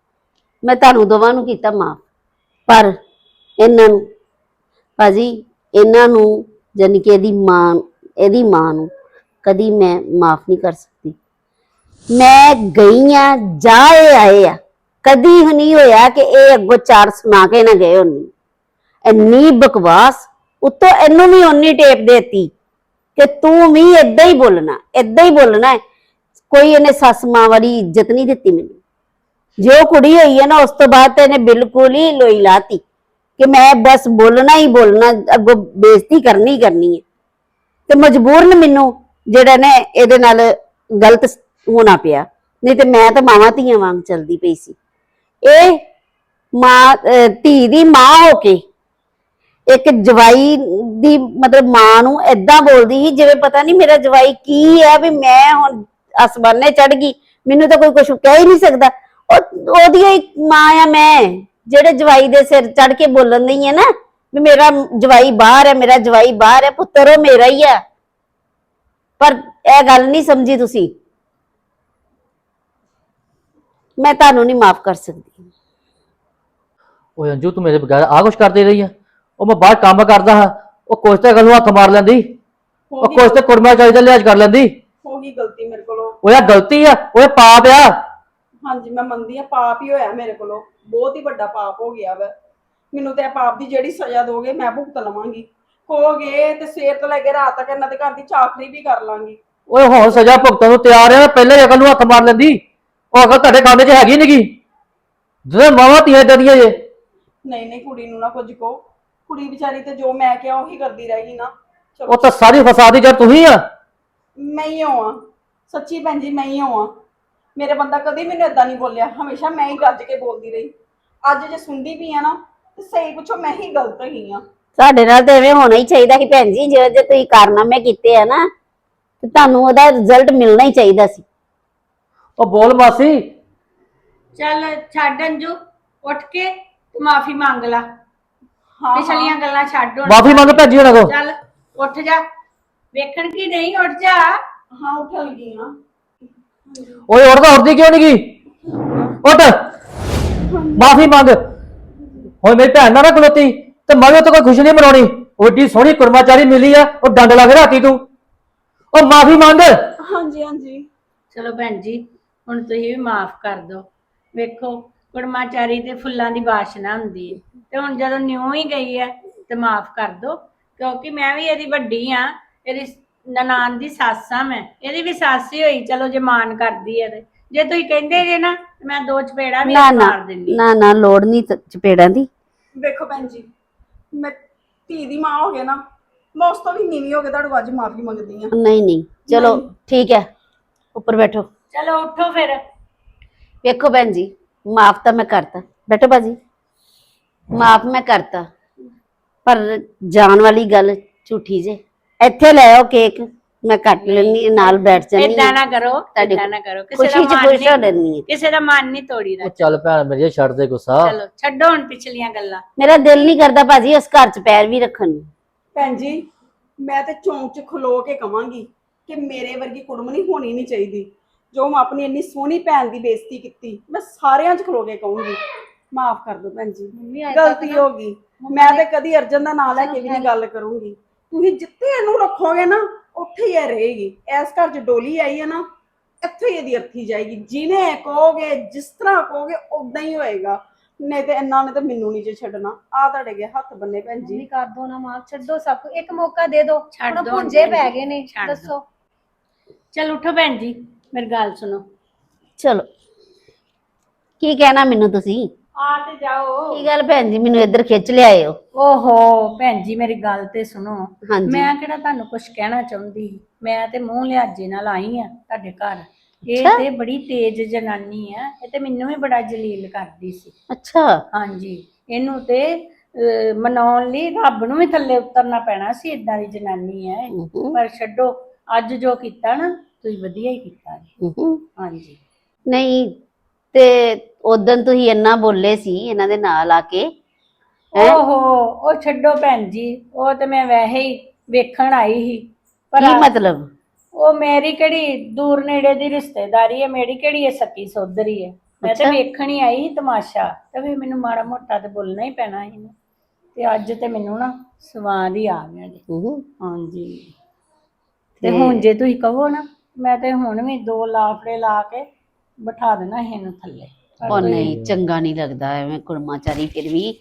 ਮੈਂ ਤੁਹਾਨੂੰ ਦੋਵਾਂ ਨੂੰ ਕੀਤਾ ਮਾਫ, ਪਰ ਇਹਨਾਂ ਨੂੰ, ਭਾਜੀ, ਇਹਨਾਂ ਨੂੰ, ਜਾਣੀ ਕਿ ਇਹਦੀ ਮਾਂ ਇਹਦੀ ਮਾਂ ਨੂੰ ਕਦੀ ਮੈਂ ਮਾਫ ਨਹੀਂ ਕਰ ਸਕਦੀ। ਮੈਂ ਗਈ ਆ ਜਾ ਇਹ ਆਏ ਆ। ਕਦੀ ਨਹੀਂ ਹੋਇਆ ਕਿ ਇਹ ਅੱਗੋਂ ਚਾਰ ਸੁਣਾ ਕੇ ਨਾ ਗਏ ਹੋਣ। ਇੰਨੀ ਬਕਵਾਸ, ਉੱਤੋਂ ਇਹਨੂੰ ਵੀ ਓਨੀ ਟੇਪ ਦੇਤੀ ਕਿ ਤੂੰ ਵੀ ਇਦਾਂ ਹੀ ਬੋਲਣਾ ਇਦਾਂ ਹੀ ਬੋਲਣਾ ਕੋਈ ਇਹਨੇ ਸੱਸ ਮਾਂ ਵਾਲੀ ਇੱਜ਼ਤ ਨਹੀਂ ਦਿੱਤੀ ਮੈਨੂੰ। ਜੋ ਕੁੜੀ ਹੋਈ ਹੈ ਨਾ, ਉਸ ਤੋਂ ਬਾਅਦ ਤਾਂ ਇਹਨੇ ਬਿਲਕੁਲ ਹੀ ਲੋਈ ਲਾਤੀ ਕਿ ਮੈਂ ਬਸ ਬੋਲਣਾ ਹੀ ਬੋਲਣਾ, ਅੱਗੋਂ ਬੇਇੱਜ਼ਤੀ ਕਰਨੀ ਕਰਨੀ ਹੈ। ਤੇ ਮਜਬੂਰਨ ਮੈਨੂੰ ਜਿਹੜਾ ਨੇ ਇਹਦੇ ਨਾਲ ਗਲਤ ਹੋਣਾ ਪਿਆ। ਨਹੀਂ ਤੇ ਮੈਂ ਤਾਂ ਮਾਵਾਂ ਧੀਆਂ ਵਾਂਗ ਚਲਦੀ ਪਈ ਸੀ। ਇਹ ਮਾਂ, ਅਹ, ਧੀ ਦੀ ਮਾਂ ਹੋ ਕੇ ਇੱਕ ਜਵਾਈ ਦੀ ਮਤਲਬ ਮਾਂ ਨੂੰ ਏਦਾਂ ਬੋਲਦੀ ਸੀ, ਜਿਵੇਂ ਪਤਾ ਨਹੀਂ ਮੇਰਾ ਜਵਾਈ ਕੀ ਹੈ ਵੀ ਮੈਂ ਹੁਣ ਅਸਮਾਨੇ ਚੜ ਗਈ, ਮੈਨੂੰ ਤਾਂ ਕੋਈ ਕੁਝ ਕਹਿ ਹੀ ਨਹੀਂ ਸਕਦਾ। ਉਹ, ਉਹਦੀ ਹੀ ਮਾਂ ਆ ਮੈਂ, ਜਿਹੜੇ ਜਵਾਈ ਦੇ ਸਿਰ ਚੜ ਕੇ ਬੋਲਣ ਨਹੀਂ ਹੈ ਨਾ, ਵੀ ਮੇਰਾ ਜਵਾਈ ਬਾਹਰ ਹੈ, ਮੇਰਾ ਜਵਾਈ ਬਾਹਰ ਹੈ, ਪੁੱਤਰ ਉਹ ਮੇਰਾ ਹੀ ਆ ਪਰ ਇਹ ਗੱਲ ਨਹੀਂ ਸਮਝੀ ਤੁਸੀਂ। ਮੈਂ ਤੁਹਾਨੂੰ ਨਹੀਂ ਮਾਫ ਕਰ ਸਕਦੀ। ਓਏ ਅੰਜੂ ਤੂੰ ਮੇਰੇ ਬਗੈਰ ਆ ਕੁਛ ਕਰਦੀ ਰਹੀ ਆ। ਉਹ ਮੈਂ ਬਾਹਰ ਕੰਮ ਕਰਦਾ ਹਾਂ ਉਹ ਕੁਛ ਤੇ ਗੱਲ ਨੂੰ ਹੱਥ ਮਾਰ ਲੈਂਦੀ। ਹੋ ਉਹ ਗਈ ਕੁਛ ਤੇ ਕੁੜਮਾ ਚਾਹੀਦਾ ਲਿਹਾਜ਼ ਕਰ ਲੈਂਦੀ। ਹੋ ਗਈ ਗਲਤੀ ਮੇਰੇ ਕੋਲੋਂ। ਯਾਰ ਗਲਤੀ ਆ ਉਹ ਪਾਪ ਆ। ਹਾਂਜੀ ਮੈਂ ਮੰਨਦੀ ਆ ਪਾਪ ਹੀ ਹੋਇਆ ਮੇਰੇ ਕੋਲੋਂ। ਬਹੁਤ ਹੀ ਵੱਡਾ ਪਾਪ ਹੋ ਗਿਆ ਵਾ। ਮੈਨੂੰ ਤੇ ਇਹ ਪਾਪ ਦੀ ਜਿਹੜੀ ਸਜ਼ਾ ਦੋਗੇ ਮੈਂ ਭੁਗਤ ਲਵਾਂਗੀ। ਹੋਗੇ ਤੇ ਸਵੇਰ ਤੋਂ ਲੈ ਕੇ ਰਾਤ ਤੱਕ ਇਹਨਾਂ ਦੇ ਘਰ ਦੀ ਚਾਕਰੀ ਵੀ ਕਰ ਲਾਂਗੀ। ਓਏ ਹੁਣ ਸਜ਼ਾ ਭੁਗਤਣ ਨੂੰ ਤਿਆਰ ਆ ਪਹਿਲੇ ਹੀ ਅਕਲ ਨੂੰ ਹੱਥ ਮਾਰ ਲੈਂਦੀ। ਉਹ ਅਕਲ ਤੁਹਾਡੇ ਖਾਨੇ 'ਚ ਹੈਗੀ ਨਹੀਂਗੀ ਜਿਹੜੇ ਮਾਵਾਂ ਧੀਆਂ ਡਰੀਆਂ ਜੇ। ਨਹੀਂ ਨਹੀਂ ਕੁੜੀ ਨੂੰ ਨਾ ਕੁਝ ਕਹੋ। ਕੁੜੀ ਵਿਚਾਰੀ ਤੇ ਜੋ ਮੈਂ ਕਿਹਾ ਉਹੀ ਕਰਦੀ ਰਹੇਗੀ ਨਾ। ਉਹ ਤਾਂ ਸਾਰੀ ਫਸਾਦੀ ਜਦ ਤੁਸੀਂ ਆ। ਮੈਂ ਹੀ ਹਾਂ ਸੱਚੀ ਭੈਣ ਜੀ ਮੈਂ ਹੀ ਹਾਂ ਮੇਰੇ ਬੰਦਾ ਕਦੀ ਮੈਨੂੰ ਇਦਾਂ ਨਹੀਂ ਬੋਲਿਆ। ਹਮੇਸ਼ਾ ਮੈਂ ਹੀ ਗੱਜ ਕੇ ਬੋਲਦੀ ਰਹੀ। ਅੱਜ ਜੇ ਸੁਣਦੀ ਵੀ ਆ ਨਾ ਤੇ ਸਹੀ ਪੁੱਛੋ ਮੈਂ ਹੀ ਗਲਤ ਹੈਗੀ ਆ। ਸਾਡੇ ਨਾਲ ਤਾਂ ਐਵੇਂ ਹੋਣਾ ਹੀ ਚਾਹੀਦਾ ਕਿ ਭੈਣ ਜੀ। ਜੇ ਜੇ ਤੁਸੀਂ ਕਾਰਨਾਮੇ ਕੀਤੇ ਆ ਨਾ ਤੇ ਤੁਹਾਨੂੰ ਉਹਦਾ ਰਿਜ਼ਲਟ ਮਿਲਣਾ ਹੀ ਚਾਹੀਦਾ ਸੀ। ਉਹ ਬੋਲ ਮਾਸੀ। ਚੱਲ ਛੱਡ ਅੰਜੂ ਉੱਠ ਕੇ ਮਾਫੀ ਮੰਗ ਲਾ। ਹਾਂ ਪਿਛਲੀਆਂ ਗੱਲਾਂ ਛੱਡ ਹੁਣ। ਮਾਫੀ ਮੰਗ ਭੈਜੀ ਉਹਨਾਂ ਕੋ ਚੱਲ ਉੱਠ ਜਾ। ਵੇਖਣ ਕੀ ਨਹੀਂ ਉੱਠ ਜਾ। ਹਾਂ ਉੱਠਣ ਲੱਗੀ ਆ ਓਏ ਉੱਠਦਾ ਉੱਠਦੀ ਕਿਉਂ ਨਹੀਂਗੀ ਉੱਠ। ਮਾਫੀ ਮੰਗ। ਹੁਣ ਮੇਰੀ ਭੈਣ ਨਾਲ ਨਾ ਖਲੋਤੀ ਤੇ ਮੈਂ ਵੀ ਉਹ ਤੋਂ ਕੋਈ ਖੁਸ਼ੀ ਨਹੀਂ ਮਨਾਉਣੀ। ਏਡੀ ਸੋਹਣੀ ਕੁਰਮਾਚਾਰੀ ਮਿਲੀ ਆ ਉਹ ਡੰਡ ਲਾ ਕੇ ਰਾਤੀ ਤੂੰ। ਉਹ ਮਾਫੀ ਮੰਗ। ਹਾਂਜੀ ਹਾਂਜੀ। ਚਲੋ ਭੈਣ ਜੀ ਹੁਣ ਤੁਸੀਂ ਵੀ ਮਾਫ ਕਰ ਦਿਓ। ਵੇਖੋ ਕੁੜਮਾਚਾਰੀ ਤੇ ਫੁੱਲਾਂ ਦੀ ਬਾਸ਼ਨਾ ਹੁੰਦੀ ਹੈ। ਤੇ ਹੁਣ ਜਦੋਂ ਨਿਉ ਹੀ ਗਈ ਹੈ ਤੇ ਮਾਫ ਕਰ ਦਿਓ। ਕਿਉਂਕਿ ਮੈਂ ਵੀ ਇਹਦੀ ਵੱਡੀ ਆ ਇਹਦੀ ਨਨਾਣ ਦੀ ਸੱਸ ਆ ਮੈਂ। ਇਹਦੀ ਵੀ ਸੱਸ ਹੀ ਹੋਈ ਚਲੋ ਜੇ ਮਾਨ ਕਰਦੀ ਹੈ ਤੇ। ਜੇ ਤੁਸੀਂ ਕਹਿੰਦੇ ਜੇ ਨਾ ਮੈਂ ਦੋ ਚਪੇੜਾ ਵੀ ਨਾ ਨਾ ਮਾਰ ਦਿੰਦੀ। ਨਾ ਨਾ ਲੋੜ ਨਹੀਂ ਤ- ਚਪੇੜਾਂ ਦੀ। ਵੇਖੋ ਭੈਣ ਜੀ ਮੈਂ ਧੀ ਦੀ ਮਾਂ ਹੋ ਗਏ ਨਾ ਮੈਂ ਉਸ ਤੋਂ ਵੀ ਨੀਵੀਂ ਹੋ ਕੇ ਤੁਹਾਡੇ ਕੋਲ ਅੱਜ ਮਾਫੀ ਮੰਗਦੀ ਆ ਨਹੀਂ ਨਹੀਂ ਚਲੋ ਠੀਕ ਹੈ ਉੱਪਰ ਬੈਠੋ। ਚਲੋ ਉੱਠੋ ਫਿਰ। ਵੇਖੋ ਭੈਣ ਜੀ ਮਾਫ ਤਾਂ ਮੈਂ ਕਰਤਾ। ਬੈਠੋ ਬਾਜੀ ਮਾਫ ਮੈਂ ਕਰਤਾ। ਪਰ ਜਾਣ ਵਾਲੀ ਗੱਲ ਝੂਠੀ ਜੇ। ਇੱਥੇ ਲੈ ਆਓ ਕੇਕ। ਮੈਂ ਕੱਟ ਲੈਣੀ ਨਾਲ ਬੈਠ ਜਾਨੀ ਏਦਾਂ ਨਾ ਕਰੋ ਤੁਹਾਡੀ ਨਾ ਕਰੋ। ਕਿਸੇ ਖੁਸ਼ੀ ਦਾ ਚ ਮਨ ਖੁਸ਼ ਹੋ ਨਹੀਂ ਲੈਣੀ ਕਿਸੇ ਦਾ ਮਨ ਨਹੀਂ ਤੋੜੀਦਾ ਉਹ ਚੱਲ ਭੈਣ ਮੇਰੀ ਛੱਡ ਦੇ ਗੁੱਸਾ। ਚਲੋ ਛੱਡੋ ਹੁਣ ਪਿਛਲੀਆਂ ਗੱਲਾਂ। ਮੇਰਾ ਦਿਲ ਨਹੀਂ ਕਰਦਾ ਭਾਜੀ ਉਸ ਘਰ ਚ ਪੈਰ ਵੀ ਰੱਖਣ ਨੂੰ। ਭੈਣ ਜੀ ਮੈਂ ਤੇ ਚੌਂਕ 'ਚ ਖਲੋ ਕੇ ਕਵਾਂਗੀ ਕਿ ਮੇਰੇ ਵਰਗੀ ਕੁੜਮਣੀ ਹੋਣੀ ਨਹੀਂ ਚਾਹੀਦੀ। ਜੋ ਮੈਂ ਆਪਣੀ ਇੰਨੀ ਸੋਹਣੀ ਭੈਣ ਦੀ ਬੇਇੱਜ਼ਤੀ ਕੀਤੀ ਮੈਂ ਸਾਰਿਆਂ 'ਚ ਖਲੋ ਕੇ ਕਹੂੰਗੀ। ਮਾਫ ਕਰ ਦਿਓ ਭੈਣ ਜੀ। ਮੰਮੀ ਅੱਜ ਤੱਕ ਗਲਤੀ ਨਾ- ਹੋ ਗਈ। ਮੈਂ ਤੇ ਕਦੀ ਅਰਜਨ ਦਾ ਨਾਂ ਲੈ ਕੇ ਵੀ ਨਹੀਂ ਗੱਲ ਕਰੂੰਗੀ। ਤੁਸੀਂ ਜਿੱਥੇ ਇਹਨੂੰ ਰੱਖੋਗੇ ਨਾ ਉੱਥੇ ਹੀ ਇਹ ਰਹੇਗੀ। ਇਸ ਘਰ 'ਚ ਡੋਲੀ ਆਈ ਹੈ ਨਾ ਇੱਥੇ ਹੀ ਇਹਦੀ ਅਰਥੀ ਜਾਏਗੀ। ਜਿਹਨੇ ਕਹੋਗੇ ਜਿਸ ਤਰ੍ਹਾਂ ਕਹੋਗੇ ਉਦਾਂ ਹੀ ਹੋਏਗਾ। ਨਹੀਂ ਤੇ ਇਹਨਾਂ ਨੇ ਤਾਂ ਮੈਨੂੰ ਨਹੀਂ ਜੇ ਛੱਡਣਾ। ਆ ਤੁਹਾਡੇ ਅੱਗੇ ਹੱਥ ਬੰਨੇ ਭੈਣ ਮੰਮੀ ਜੀ ਕਰ ਦੋ ਨਾ ਮਾਫ ਛੱਡੋ ਸਭ ਕੁਝ ਇੱਕ ਮੌਕਾ ਦੇ ਦਿਓ ਛੱਡ ਹੁਣ ਦਿਓ ਭੁੰਜੇ ਪੈ ਗਏ ਨੇ ਛੱਡ ਦਿਓ। ਦੱਸੋ। ਚਲ ਉਠੋ ਭੈਣ ਜੀ। ਮੇਰੀ ਗੱਲ ਸੁਣੋ। ਚਲੋ। ਕੀ ਕਹਿਣਾ ਮੈਨੂੰ ਤੁਸੀਂ? ਆ ਤੇ ਜਾਓ। ਕੀ ਗੱਲ ਭੈਣ ਜੀ ਮੈਨੂੰ ਇੱਧਰ ਖਿੱਚ ਲਿਆਏ ਹੋ ਓਹੋ ਭੈਣ ਜੀ ਮੇਰੀ ਗੱਲ ਤੇ ਸੁਣੋ। ਹਾਂਜੀ। ਮੈਂ ਕਿਹੜਾ ਤੁਹਾਨੂੰ ਕੁਝ ਕਹਿਣਾ ਚਾਹੁੰਦੀ। ਮੈਂ ਤੇ ਮੂੰਹ ਲਿਆਜੇ ਨਾਲ ਆਈ ਆ ਤੁਹਾਡੇ ਘਰ। ਇਹ ਅੱਛਾ। ਤੇ ਬੜੀ ਤੇਜ਼ ਜਨਾਨੀ ਆ ਇਹ ਤੇ ਮੈਨੂੰ ਵੀ ਬੜਾ ਜਲੀਲ ਕਰਦੀ ਸੀ। ਅੱਛਾ। ਹਾਂਜੀ ਇਹਨੂੰ ਤੇ ਅਹ, ਮਨਾਉਣ ਲਈ ਰੱਬ ਨੂੰ ਵੀ ਥੱਲੇ ਉਤਰਨਾ ਪੈਣਾ ਸੀ ਇਦਾਂ ਦੀ ਜਨਾਨੀ ਹੈ ਇਹ। ਹੂੰ। ਪਰ ਛੱਡੋ ਅੱਜ ਜੋ ਕੀਤਾ ਨਾ ਤੁਸੀਂ ਵਧੀਆ ਹੀ ਕੀਤਾ ਜੀ। ਹੂੰ ਹਾਂਜੀ। ਨਹੀਂ ਤੇ ਉਦੋਂ ਤੁਸੀਂ ਇੰਨਾ ਬੋਲੇ ਸੀ ਇਹਨਾਂ ਦੇ ਨਾਲ ਆ ਕੇ ਹੈਂ? ਓਹੋ ਉਹ ਛੱਡੋ ਭੈਣ ਜੀ ਉਹ ਤੇ ਮੈਂ ਵੈਸੇ ਹੀ ਵੇਖਣ ਆਈ ਸੀ। ਪਰ ਕੀ ਮਤਲਬ? ਉਹ ਮੇਰੀ ਕਿਹੜੀ ਦੂਰ ਨੇੜੇ ਦੀ ਰਿਸ਼ਤੇਦਾਰੀ ਹੈ ਮੇਰੀ ਕਿਹੜੀ ਹੈ ਸੱਕੀ ਸੋਦਰੀ ਹੈ। ਮੈਂ ਤਾਂ ਅੱਛਾ। ਵੇਖਣ ਹੀ ਆਈ ਸੀ ਤਮਾਸ਼ਾ ਤੇ ਵੀ ਮੈਨੂੰ ਮਾੜਾ ਮੋਟਾ ਤੇ ਬੋਲਣਾ ਹੀ ਪੈਣਾ ਸੀ ਨਾ ਤੇ ਅੱਜ ਤੇ ਮੈਨੂੰ ਨਾ ਸਵਾਦ ਹੀ ਆ ਗਿਆ ਜੀ। ਹੂੰ ਹਾਂਜੀ। ਤੇ ਹੁਣ ਜੇ ਤੁਸੀਂ ਕਹੋ ਨਾ। ਮੈਂ ਤੇ ਹੁਣ ਵੀ ਦੋ ਲਾਫੜੇ ਲਾ ਕੇ ਬਿਠਾ ਦੇਣਾ ਸੀ ਇਹਨੂੰ ਥੱਲੇ। ਪਰ ਉਹ ਨਹੀਂ ਚੰਗਾ ਨਹੀਂ ਲੱਗਦਾ ਐਵੇਂ ਕੁੜਮਾਚਾਰੀ ਫਿਰ ਵੀ।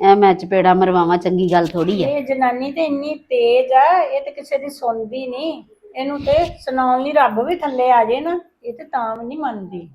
ਐ ਮੈਂ ਚਪੇੜਾ ਮਰਵਾਵਾਂ ਚੰਗੀ ਗੱਲ ਥੋੜੀ ਹੈ ਇਹ ਜਨਾਨੀ ਤੇ ਇੰਨੀ ਤੇਜ਼ ਆ ਇਹ ਤੇ ਕਿਸੇ ਦੀ ਸੁਣਦੀ ਨਹੀਂ। ਇਹਨੂੰ ਤੇ ਸੁਣਾਉਣ ਲਈ ਰੱਬ ਵੀ ਥੱਲੇ ਆ ਜੇ ਨਾ ਇਹ ਤੇ ਤਾਂ ਵੀ ਨਹੀਂ ਮੰਨਦੀ।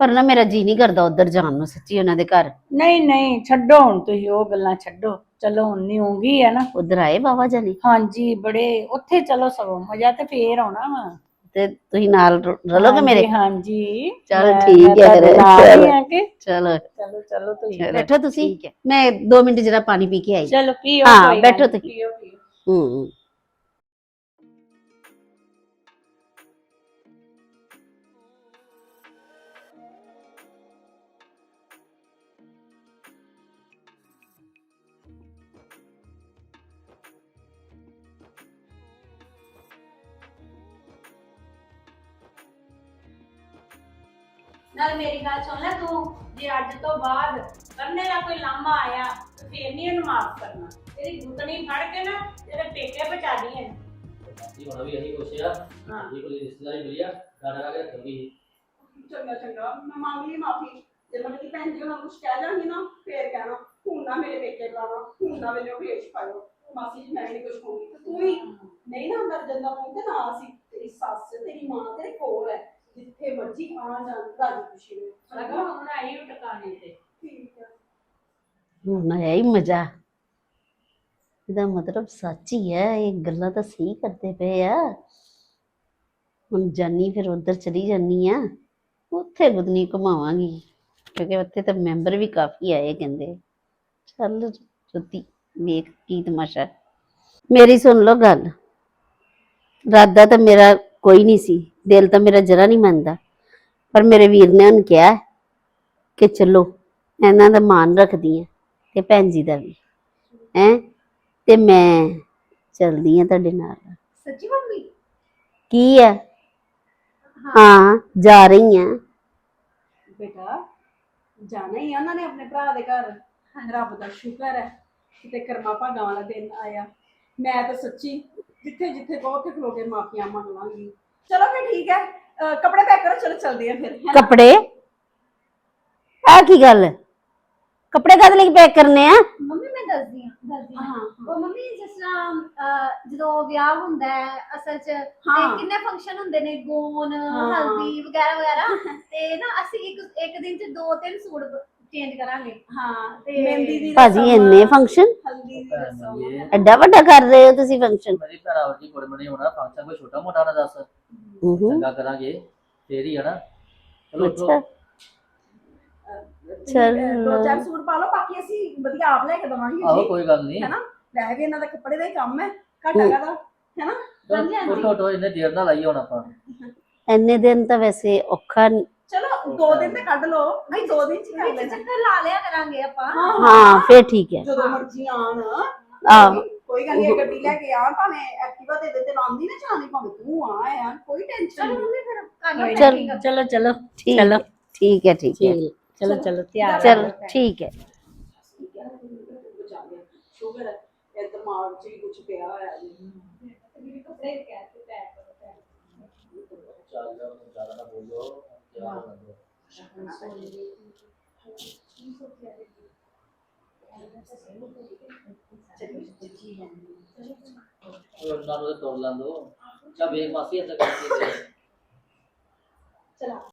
ਪਰ ਨਾ ਮੇਰਾ ਜੀ ਨਹੀਂ ਕਰਦਾ ਉਧਰ ਜਾਣ ਨੂੰ ਸੱਚੀ ਉਹਨਾਂ ਦੇ ਘਰ। ਨਹੀਂ ਨਹੀਂ ਛੱਡੋ ਹੁਣ ਤੁਸੀਂ ਉਹ ਗੱਲਾਂ ਛੱਡੋ। ਚਲੋ ਹੁਣ ਨਹੀਂ ਹੋਊਗੀ ਹੈ ਨਾ। ਉਧਰ ਆਏ ਬਾਬਾ ਜਾਨੀ ਹਾਂਜੀ ਬੜੇ ਉੱਥੇ ਚਲੋ ਸਗੋਂ ਮਜ਼ਾ ਤੇ ਫੇਰ ਆਉਣਾ ਵਾ। ਤੇ ਤੁਸੀਂ ਨਾਲ ਰ- ਰਲੋਗੇ ਮੇਰੇ? ਹਾਂਜੀ ਚੱਲ ਮੈਂ- ਠੀਕ ਮੈਂ ਹੈ ਤੁਹਾਡੇ ਫਿਰ। ਨਾਲ ਹੀ ਚਲੋ। ਆ ਕੇ। ਚਲੋ। ਚਲੋ ਚਲੋ ਤੁਸੀਂ ਬੈਠੋ ਤੁਸੀਂ। ਮੈਂ 2 ਮਿੰਟ ਜਰਾ ਪਾਣੀ ਪੀ ਕੇ ਆਈ। ਚਲੋ ਪੀਓ ਹਾਂ, ਕੋਈ ਗੱਲ ਬੈਠੋ ਨੀ, ਤੁਸੀਂ। ਪੀਓ ਪੀਓ। ਹੂੰ। ਨਾਲ ਮੇਰੀ ਗੱਲ ਸੁਣ ਲੈ ਤੂੰ ਜੇ ਅੱਜ ਤੋਂ ਬਾਅਦ ਕਰਨੇ ਦਾ ਕੋਈ ਲਾਮਾ ਆਇਆ ਤੇ ਫੇਰ ਨਹੀਂ ਇਹਨੂੰ ਮਾਫ ਕਰਨਾ। ਤੇਰੀ ਗੁੱਤਣੀ ਫੜ ਕੇ ਨਾ ਤੇਰੇ ਪੇਕੇ ਪਹੁੰਚਾ ਦੀ ਇਹਨੂੰ ਜੀ ਹੁਣ ਵੀ ਇਹੀ ਕੁਛ ਆ। ਹਾਂ। ਜੀ ਕੋਈ ਰਿਸ਼ਤੇਦਾਰੀ ਮਿਲੀ ਆ ਗਾ ਕੇ ਰੱਖੂਗੀ ਚੰਗਾ। ਚੰਗਾ ਮੈਂ ਮੰਗ ਲਈ ਮਾਫੀ। ਜੇ ਮੈਂ ਕਿ ਭੈਣ ਜੀ ਉਹਨਾਂ ਨੂੰ ਕੁਝ ਕਹਿ ਜਾਗੀ ਨਾ ਫੇਰ ਕਹਿਣਾ। ਹੁਣ ਨਾ ਮੇਰੇ ਪੇਕੇ ਬੁਲਾਣਾ ਹੁਣ ਨਾ ਮੈਨੂੰ ਭੇਜ ਪਾਇਓ। ਮਾਸੀ ਜੀ ਮੈਂ ਨਹੀਂ ਕੁਝ ਕਹੂੰਗੀ। ਤੇ ਤੂੰ ਵੀ ਨਹੀਂ ਨਾ ਅੰਦਰ ਜਾਂਦਾ ਮੂੰਹ ਤੇ ਨਾ ਸੀ। ਤੇਰੀ ਸੱਸ ਤੇਰੀ ਮਾਂ ਤੇਰੇ ਕੋਲ ਹੈ। ਜਿੱਥੇ ਮਰਜ਼ੀ ਆ ਜਾਣ ਰਾਜੀ ਖੁਸ਼ੀ ਲਗਾ ਹੁਣ ਆਈ ਉਹ ਟਿਕਾਣੇ ਤੇ। ਠੀਕ ਹੈ ਹੁਣ ਆਇਆ ਹੀ ਮਜ਼ਾ। ਇਹਦਾ ਮਤਲਬ ਸੱਚ ਹੀ ਹੈ ਇਹ ਗੱਲਾਂ ਤਾਂ ਸਹੀ ਕਰਦੇ ਪਏ ਆ। ਹੁਣ ਜਾਨੀ ਫਿਰ ਉਧਰ ਚਲੀ ਜਾਨੀ ਆ ਉੱਥੇ ਗੁਦਨੀ ਘੁਮਾਵਾਂਗੀ। ਕਿਉਂਕਿ ਉੱਥੇ ਤਾਂ ਮੈਂਬਰ ਵੀ ਕਾਫੀ ਆਏ ਕਹਿੰਦੇ। ਚੱਲ ਜੋਤੀ ਵੇਖ ਕੀ ਤਮਾਸ਼ਾ। ਮੇਰੀ ਸੁਣ ਲਓ ਗੱਲ। ਰਾਦਾ ਤਾਂ ਮੇਰਾ ਕੋਈ ਨਹੀਂ ਸੀ। ਦਿਲ ਤਾਂ ਮੇਰਾ ਜਰਾ ਨਹੀਂ ਮੰਨਦਾ। ਪਰ ਮੇਰੇ ਵੀਰ ਨੇ ਉਹਨੂੰ ਕਿਹਾ ਕਿ ਚਲੋ ਇਹਨਾਂ ਦਾ ਮਾਨ ਰੱਖਦੀ ਆ ਤੇ ਭੈਣ ਜੀ ਦਾ ਵੀ। ਹੈ? ਤੇ ਮੈਂ ਚਲਦੀ ਆ ਤੁਹਾਡੇ ਨਾਲ। ਸੱਚੀ ਮੰਮੀ? ਕੀ ਆ? ਹਾਂ। ਜਾ ਰਹੀ ਆ ਬੇਟਾ ਜਾਣਾ ਹੀ ਆ ਉਹਨਾਂ ਨੇ ਆਪਣੇ ਭਰਾ ਦੇ ਘਰ। ਰੱਬ ਦਾ ਸ਼ੁਕਰ ਹੈ ਕਿਤੇ ਕਰਮਾ ਭਾਗਾਂ ਵਾਲਾ ਦਿਨ ਆਇਆ। ਮੈਂ ਤਾਂ ਸੱਚੀ ਜਿੱਥੇ ਜਿੱਥੇ ਉੱਥੇ ਖਲੋ ਕੇ ਮਾਫੀਆਂ ਮੰਗ ਲਾਂਗੀ। ਚਲੋ ਫਿਰ ਠੀਕ ਹੈ ਅਹ ਕੱਪੜੇ ਪੈਕ ਕਰੋ ਚਲੋ ਚੱਲਦੇ ਆ ਫਿਰ? ਕੱਪੜੇ? ਆ ਕੀ ਗੱਲ? ਕੱਪੜੇ ਕਦ ਲਈ ਪੈਕ ਕਰਨੇ ਆ? ਮੰਮੀ ਮੈਂ ਦੱਸਦੀ ਹਾਂ ਦੱਸਦੀ ਹਾਂ। ਹਾਂ ਉਹ ਮੰਮੀ ਜਿਸ ਤਰ੍ਹਾਂ ਅਹ, ਜਦੋਂ ਵਿਆਹ ਹੁੰਦਾ ਹੈ ਅਸਲ 'ਚ ਹਾਂ। ਤੇ ਕਿੰਨੇ ਫੰਕਸ਼ਨ ਹੁੰਦੇ ਨੇ? ਗੋਨ ਹਾਂ। ਹਲਦੀ ਵਗੈਰਾ ਵਗੈਰਾ। ਤੇ ਨਾ ਅਸੀਂ ਇੱਕ ਇੱਕ ਦਿਨ 'ਚ ਦੋ ਤਿੰਨ ਸੂਟ ਚੇਂਜ ਕਰਾਂਗੇ। ਹਾਂ ਤੇ ਮਹਿੰਦੀ ਦੀ ਭਾਜੀ ਇੰਨੇ ਫੰਕਸ਼ਨ ਹਲਦੀ ਦੀ ਰਸਮ ਇਹ ਐਡਾ ਵੱਡਾ ਕਰ ਰਹੇ ਹੋ ਤੁਸੀਂ ਫੰਕਸ਼ਨ ਮੇਰੀ ਭੈਣਾ ਵਰਗੀ ਕੁੜੀ ਬਣੀ ਹੋਣਾ ਫੰਕਸ਼ਨ ਕੋਈ ਛੋਟਾ ਮੋਟਾ ਨਾ ਦੱਸ। ਹੂੰ ਚੰਗਾ ਕਰਾਂਗੇ ਫੇਰ ਹੀ ਆ ਨਾ। ਚਲੋ ਉੱਠੋ। ਅੱਛਾ। ਤੁਸੀਂ, ਚੱਲ। ਅਹ, ਦੋ ਚਾਰ ਸੂਟ ਪਾ ਲਓ ਬਾਕੀ ਅਸੀਂ ਵਧੀਆ ਆਪ ਲੈ ਕੇ ਦਵਾਂਗੇ ਆਹੋ ਜੀ ਕੋਈ ਗੱਲ ਨਹੀਂ। ਹੈਨਾ ਵੈਸੇ ਵੀ ਇਹਨਾਂ ਦਾ ਕੱਪੜੇ ਦਾ ਹੀ ਕੰਮ ਹੈ ਘਾਟਾ ਕਾਦਾ ਹੈਨਾ ਹਾਂਜੀ, ਹਾਂਜੀ। ਉੱਠੋ ਉੱਠੋ ਇਹਨੇ ਦੇਰ ਨਾਲ ਆਈ ਹੁਣ ਆਪਾਂ। ਇੰਨੇ ਦਿਨ ਤਾਂ ਵੈਸੇ ਔਖਾ ਨੀ- ਚਲੋ ਦੋ ਦਿਨ ਤੇ ਕੱਢ ਲਓ ਨਹੀਂ ਦੋ ਦਿਨ ਚ ਹੀ ਕਰ ਵਿੱਚ ਲੈਣਾ ਚੱਕਰ ਲਾ ਲਿਆ ਕਰਾਂਗੇ ਆਪਾਂ ਹਾਂ ਫੇਰ ਠੀਕ ਹੈ ਜਦੋਂ ਮਰਜ਼ੀ ਆਣ ਆਹੋ। ਕੋਈ ਗੱਲ ਨਹੀਂ ਗੱਡੀ ਲੈ ਕੇ ਆ ਭਾਵੇਂ ਐਕਟਿਵਾ ਤੇ ਤੇ ਲਾਉਂਦੀ ਨਾ ਚਲਾਉਂਦੀ ਭਾਵੇਂ ਤੂੰ ਆ ਯਾਰ ਕੋਈ ਟੈਨਸ਼ਨ ਚਲੋ ਨਹੀਂ ਮੰਮੀ ਫਿਰ ਕਰ ਲਓ ਚੱਲ। packing। ਚਲੋ ਚਲੋ ਠੀਕ ਚਲੋ ਹੈ, ਠੀਕ ਹੈ ਠੀਕ ਹੈ ਚਲੋ ਚਲੋ ਤਿਆਰ ਚਲੋ ਠੀਕ ਹੈ ਸ਼ੂਗਰ ਇਹ ਦਿਮਾਗ 'ਚ ਹੀ ਕੁਝ ਪਿਆ ਹੋਇਆ ਜੀ ਚੱਲ ਜ਼ਿਆਦਾ ਨਾ ਬੋਲੋ ਉਹਨਾਂ ਨੂੰ ਤੋੜ ਲਾਂ ਦੋ ਚਾ ਵੇਖ ਮਾਸੀ ਇੱਥੇ